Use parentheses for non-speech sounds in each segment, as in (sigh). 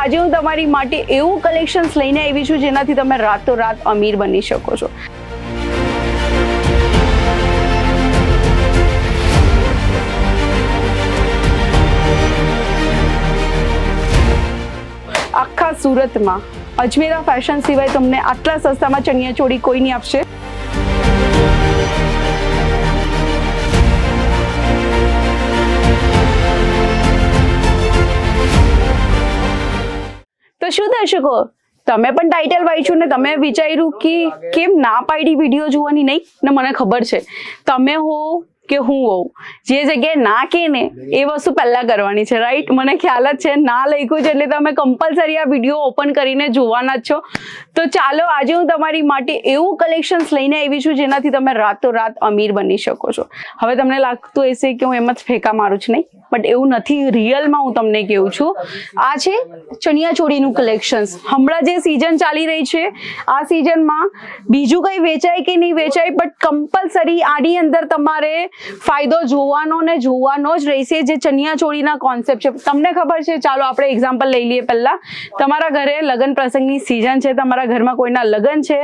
આજે હું તમારી માટે એવું કલેક્શન્સ લઈને આવી છું જેનાથી તમે રાતોરાત અમીર બની શકો છો. આખા સુરતમાં અજમેરા ફેશન સિવાય તમને આટલા સસ્તામાં ચણિયા ચોળી કોઈ નહીં આપશે? તો શું દર્શકો? તમે પણ ટાઇટલ વાંચ્યું ને તમે વિચાર્યું કે કેમ ના પાડી વીડિયો જોવાની નહીં? ને મને ખબર છે. તમે હો કે હું હોઉં. જે જગ્યાએ ના કે ને, એ વસ્તુ પહેલાં કરવાની છે રાઈટ મને ખ્યાલ જ છે, ના લખ્યું છે એટલે તમે કમ્પલસરી આ વીડિયો ઓપન કરીને જોવાના જ છો. તો ચાલો, આજે હું તમારી માટે એવું કલેક્શન્સ લઈને આવી છું જેનાથી તમે રાતોરાત અમીર બની શકો છો. હવે તમને લાગતું હશે કે હું એમ જ ફેંકા મારું છું નહીં બટ એવું નથી. રિયલમાં હું તમને કહું છું, આ છે ચણિયા ચોળીનું કલેક્શન્સ હમણાં જે સિઝન ચાલી રહી છે, આ સિઝનમાં બીજું કંઈ વેચાય કે નહીં વેચાય બટ કમ્પલસરી આની અંદર તમારે ફાયદો જોવાનો ને જોવાનો જ રહેશે જે ચણિયાચોળીના કોન્સેપ્ટ છે. તમને ખબર છે, ચાલો આપણે એક્ઝામ્પલ લઈ લઈએ પહેલાં. તમારા ઘરે લગ્ન પ્રસંગની સિઝન છે, તમારા ઘરમાં કોઈના લગ્ન છે.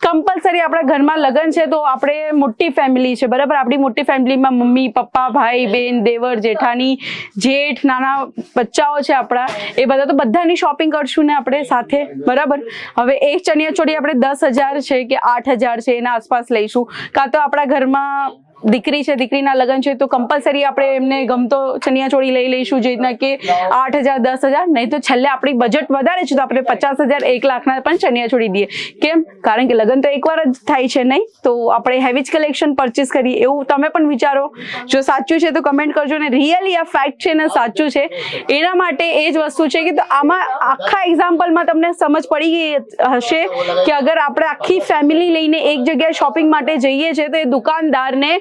કમ્પલસરી આપણા ઘરમાં લગ્ન છે, તો આપણે મોટી ફેમિલી છે, બરાબર? આપણી મોટી ફેમિલીમાં મમ્મી, પપ્પા, ભાઈ, બેન, દેવર, જેઠાની, જેઠ, નાના બચ્ચાઓ છે આપણા. એ બધા તો બધાની શોપિંગ કરશું ને આપણે સાથે, બરાબર? હવે એક ચણિયા ચોળી આપણે દસ હજાર છે કે આઠ હજાર છે, એના આસપાસ લઈશું. કાં તો આપણા ઘરમાં દીકરી છે, દીકરીના લગ્ન છે, તો કમ્પલસરી આપણે એમને ગમતો ચણિયા ચોળી લઈ લઈશું, જે રીતના કે આઠ હજાર, દસ હજાર, નહીં તો છેલ્લે આપણી બજેટ વધારે છે, તો આપણે પચાસ હજાર, એક લાખના પણ ચણિયા ચોળી દઈએ. કેમ? કારણ કે લગ્ન તો એકવાર જ થાય છે નહીં, તો આપણે હેવી જ કલેક્શન પરચેસ કરીએ. એવું તમે પણ વિચારો. જો સાચું છે તો કમેન્ટ કરજો ને. રિયલી આ ફેક્ટ છે ને સાચું છે. એના માટે એ જ વસ્તુ છે કે તો આમાં આખા એક્ઝામ્પલમાં તમને સમજ પડી ગઈ હશે કે અગર આપણે આખી ફેમિલી લઈને એક જગ્યાએ શોપિંગ માટે જઈએ છીએ તો એ દુકાનદારને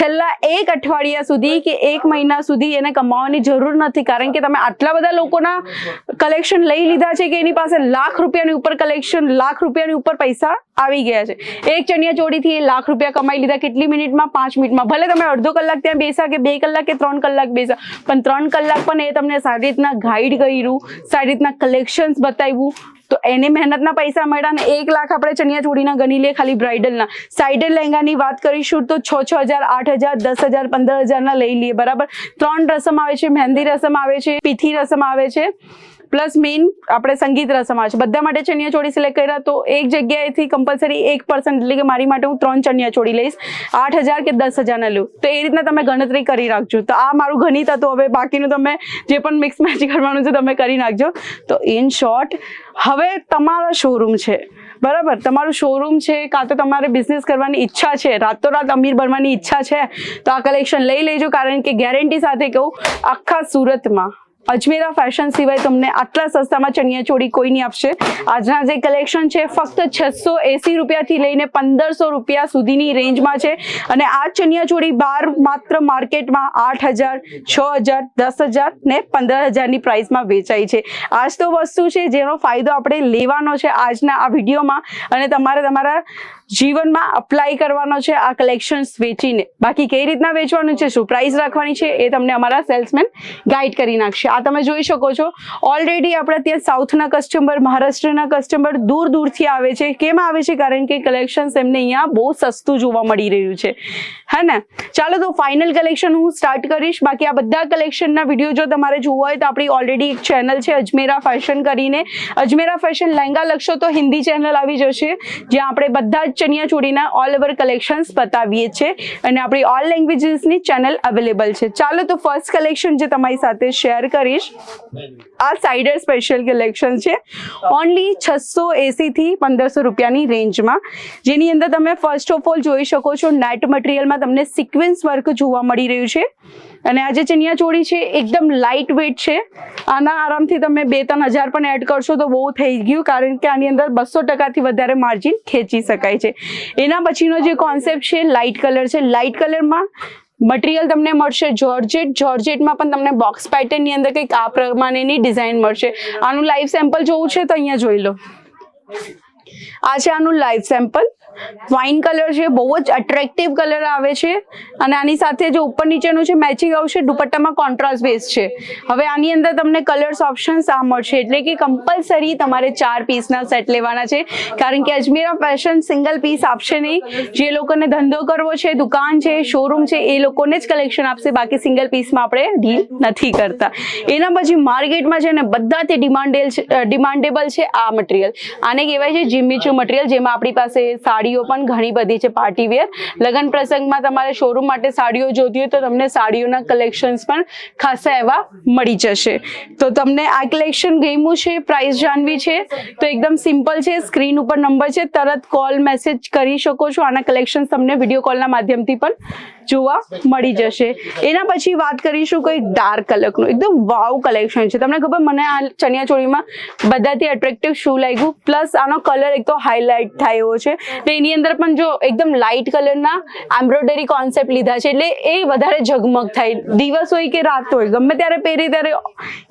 છેલ્લા એક અઠવાડિયા સુધી કે એક મહિના સુધી એને કમાવાની જરૂર નથી, કારણ કે તમે આટલા બધા લોકોના કલેક્શન લઈ લીધા છે કે એની પાસે લાખ રૂપિયાની ઉપર કલેક્શન લાખ રૂપિયાની ઉપર પૈસા આવી ગયા છે. એક ચણિયા ચોળીથી એ લાખ રૂપિયા કમાઈ લીધા કેટલી મિનિટમાં? પાંચ મિનિટમાં. ભલે તમે અડધો કલાક ત્યાં બેસા કે બે કલાક કે ત્રણ કલાક બેસા પણ ત્રણ કલાક પણ એ તમને સારી રીતના ગાઈડ કર્યું, સારી રીતના કલેક્શન્સ બતાવ્યું. તો એને મહેનતના પૈસા મળ્યા ને એક લાખ આપણે ચણિયા ચોળીના ગણી લઈએ ખાલી બ્રાઇડલના સાઇડલ લહેંગાની વાત કરીશું તો છ છ હજાર, આઠ હજાર, દસ હજાર, પંદર હજારના લઈ લઈએ, બરાબર? ત્રણ રસમ આવે છે, મહેંદી રસમ આવે છે પીથી રસમ આવે છે, પ્લસ મેઇન આપણે સંગીત રસમ આવે છે. બધા માટે ચણિયા ચોળી સિલેક્ટ કર્યા તો એક જગ્યાએથી કમ્પલસરી એક પર્સન્ટ એટલે કે મારી માટે હું ત્રણ ચણિયા ચોળી લઈશ. આઠ હજાર કે દસ હજારના લઉં તો એ રીતના તમે ગણતરી કરી રાખજો. તો આ મારું ગણિત હતું. હવે બાકીનું તમે જે પણ મિક્સ મેચ (laughs) કરવાનું છે તમે કરી નાખજો. તો ઇન શોર્ટ હવે તમારો શોરૂમ છે. બરાબર. તમારું શોરૂમ છે, કાં તો તમારે બિઝનેસ કરવાની ઈચ્છા છે, રાતોરાત અમીર બનવાની ઈચ્છા છે, તો આ કલેક્શન લઈ લેજો. કારણ કે ગેરંટી સાથે કહું, આખા સુરતમાં અજમેરા ફેશન સિવાય તમને આટલા સસ્તામાં ચણિયા ચોળી કોઈ નહીં આપશે. આજના જે કલેક્શન છે, ફક્ત છસો એસી રૂપિયાથી લઈને પંદરસો રૂપિયા સુધીની રેન્જમાં છે. અને આ ચણિયા ચોળી બાર માત્ર માર્કેટમાં આઠ હજાર, છ હજાર, દસ હજાર ને પંદર હજારની પ્રાઇસમાં વેચાય છે. આજ તો વસ્તુ છે, જેનો ફાયદો આપણે લેવાનો છે આજના આ વિડીયોમાં. અને તમારે તમારા જીવનમાં અપ્લાય કરવાનો છે, આ કલેક્શન્સ વેચીને. બાકી કઈ રીતના વેચવાનું છે, શું પ્રાઇસ રાખવાની છે, એ તમને અમારા સેલ્સમેન ગાઈડ કરી નાખશે. આ તમે જોઈ શકો છો ઓલરેડી આપણે ત્યાં સાઉથના કસ્ટમર મહારાષ્ટ્રના કસ્ટમર દૂર દૂરથી આવે છે. કેમ આવે છે? કારણ કે કલેક્શન્સ એમને અહીંયા બહુ સસ્તું જોવા મળી રહ્યું છે. હે ને? ચાલો તો ફાઇનલ કલેક્શન હું સ્ટાર્ટ કરીશ. બાકી આ બધા કલેક્શનના વીડિયો જો તમારે જોવા હોય તો આપણી ઓલરેડી એક ચેનલ છે, અજમેરા ફેશન કરીને. અજમેરા ફેશન લહેંગા લખશો તો હિન્દી ચેનલ આવી જશે. જ્યાં આપણે બધા જ ચણિયા ચોળીના ઓલ ઓવર કલેક્શન્સ બતાવીએ છીએ અને આપણી ઓલ લેંગ્વેજીસની ચેનલ અવેલેબલ છે. ચાલો તો ફર્સ્ટ કલેક્શન જે તમારી સાથે શેર કરીશ, આ સાઇડર સ્પેશિયલ કલેક્શન છે. ઓનલી છસો એસીથી પંદરસો રૂપિયાની રેન્જમાં જેની અંદર તમે ફર્સ્ટ ઓફ ઓલ જોઈ શકો છો નેટ મટીરિયલમાં તમને સિક્વન્સ વર્ક જોવા મળી રહ્યું છે. અને આ જે ચણિયા ચોળી છે, એકદમ લાઇટ વેટ છે. આના આરામથી તમે બે ત્રણ હજાર પણ એડ કરશો તો બહુ થઈ ગયું, કારણ કે આની અંદર બસો ટકાથી વધારે માર્જિન ખેંચી શકાય છે. એના પછીનો જે કોન્સેપ્ટ છે લાઇટ કલર છે. લાઇટ કલરમાં મટીરિયલ તમને મળશે જોર્જેટ જોર્જેટમાં પણ તમને બોક્સ પેટર્નની અંદર કંઈક આ પ્રમાણેની ડિઝાઇન મળશે. આનું લાઈવ સેમ્પલ જોવું છે તો અહીંયા જોઈ લો. આ છે આનું લાઈવ સેમ્પલ વાઇન કલર છે, બહુ જ અટ્રેક્ટિવ કલર આવે છે. અને આની સાથે જે ઉપર નીચેનું છે મેચિંગ આવશે, દુપટ્ટામાં કોન્ટ્રાસ્ટ બેઝ છે. હવે આની અંદર તમને કલર્સ ઓપ્શન્સ આ મળશે. એટલે કે કમ્પલસરી તમારે ચાર પીસના સેટ લેવાના છે. કારણ કે અજમેરા ફેશન સિંગલ પીસ આપશે નહીં. જે લોકોને ધંધો કરવો છે, દુકાન છે શોરૂમ છે, એ લોકોને જ કલેક્શન આપશે. બાકી સિંગલ પીસમાં આપણે ડીલ નથી કરતા. એના પછી માર્કેટમાં છે ને, બધા તે ડિમાન્ડેલ ડિમાન્ડેબલ છે આ મટીરિયલ આને કહેવાય છે જીમીચુ મટીરિયલ, જેમાં આપણી પાસે સાડીઓ પણ ઘણી બધી છે, પાર્ટી વેર. લગ્ન પ્રસંગમાં તમારે શોરૂમ માટે સાડીઓ જોતી હોય તો તમને સાડીઓના કલેક્શન્સ પણ ખાસા એવા મળી જશે. તો તમને આ કલેક્શન ગમ્યું છે પ્રાઇસ જાણવી છે, તો એકદમ સિમ્પલ છે સ્ક્રીન ઉપર નંબર છે, તરત કોલ મેસેજ કરી શકો છો. આના કલેક્શન તમને વીડિયો કોલના માધ્યમથી પણ જોવા મળી જશે. એના પછી વાત કરીશું કોઈ ડાર્ક કલરનું. એકદમ વાવ કલેક્શન છે. તમને ખબર મને આ ચણિયા ચોળીમાં બધાથી એટ્રેક્ટિવ શું લાગ્યું. પ્લસ આનો કલર એક તો હાઇલાઇટ થાય છે. ને એની અંદર પણ જો એકદમ લાઇટ કલરના એમ્બ્રોઇડરી કોન્સેપ્ટ લીધા છે, એટલે એ વધારે ઝગમગ થાય. દિવસ હોય કે રાત હોય, ગમે ત્યારે પહેરી ત્યારે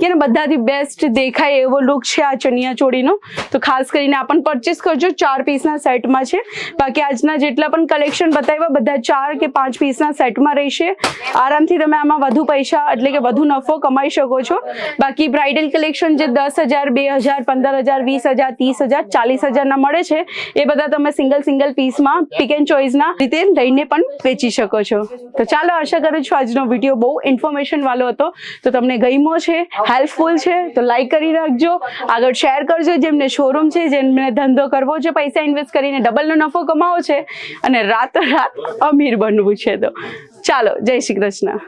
કે બધાથી બેસ્ટ દેખાય એવો લુક છે આ ચણિયા ચોળીનો તો ખાસ કરીને આ પરચેસ કરજો. ચાર પીસના સેટમાં છે. બાકી આજના જેટલા પણ કલેક્શન બતાવ્યા, બધા ચાર કે પાંચ પીસના સેટમાં રહેશે. આરામથી તમે આમાં વધુ પૈસા એટલે કે વધુ નફો કમાઈ શકો છો. બાકી બ્રાઇડલ કલેક્શન જે દસ હજાર, બે હજાર, પંદર હજાર, વીસ હજાર, ત્રીસ હજાર, ચાલીસ હજારના મળે છે, એ બધા તમે સિંગલ સિંગલ પીસમાં પિક એન્ડ ચોઇસના રીતે લઈને પણ વેચી શકો છો. તો ચાલો આશા કરું છું આજનો વીડિયો બહુ ઇન્ફોર્મેશન વાળો હતો. તો તમને ગમ્યો છે હેલ્પફુલ છે, તો લાઈક કરી રાખજો. આગળ શેર કરજો જેમને શોરૂમ છે, જેમને ધંધો કરવો છે, પૈસા ઇન્વેસ્ટ કરીને ડબલનો નફો કમાવો છે. અને રાતોરાત અમીર બનવું છે તો. ચાલો જય શ્રી કૃષ્ણ.